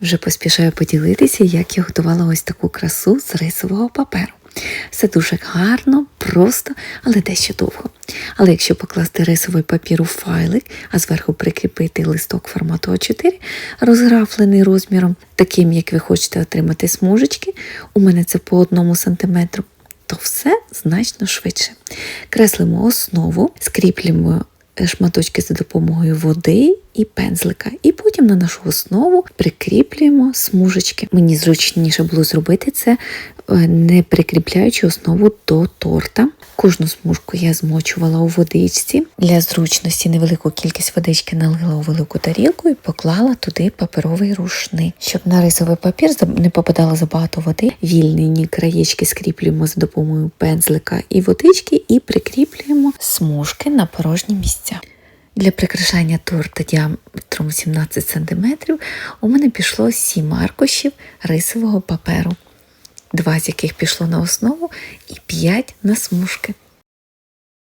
Вже поспішаю поділитися, як я готувала ось таку красу з рисового паперу. Все дуже гарно, просто, але дещо довго. Але якщо покласти рисовий папір у файлик, а зверху прикріпити листок формату А4, розграфлений розміром, таким, як ви хочете отримати смужечки, у мене це по одному сантиметру, то все значно швидше. Креслимо основу, скріплюємо шматочки за допомогою води і пензлика. І потім на нашу основу прикріплюємо смужечки. Мені зручніше було зробити це, е, не прикріпляючи основу до торта. Кожну смужку я змочувала у водичці. Для зручності невелику кількість водички налила у велику тарілку і поклала туди паперовий рушник. Щоб на рисовий папір не попадало забагато води, вільні краєчки скріплюємо за допомогою пензлика і водички і прикріплюємо смужки на порожні місця. Для прикрашання торта діаметром 17 см у мене пішло 7 аркушів рисового паперу, два з яких пішло на основу і 5 на смужки.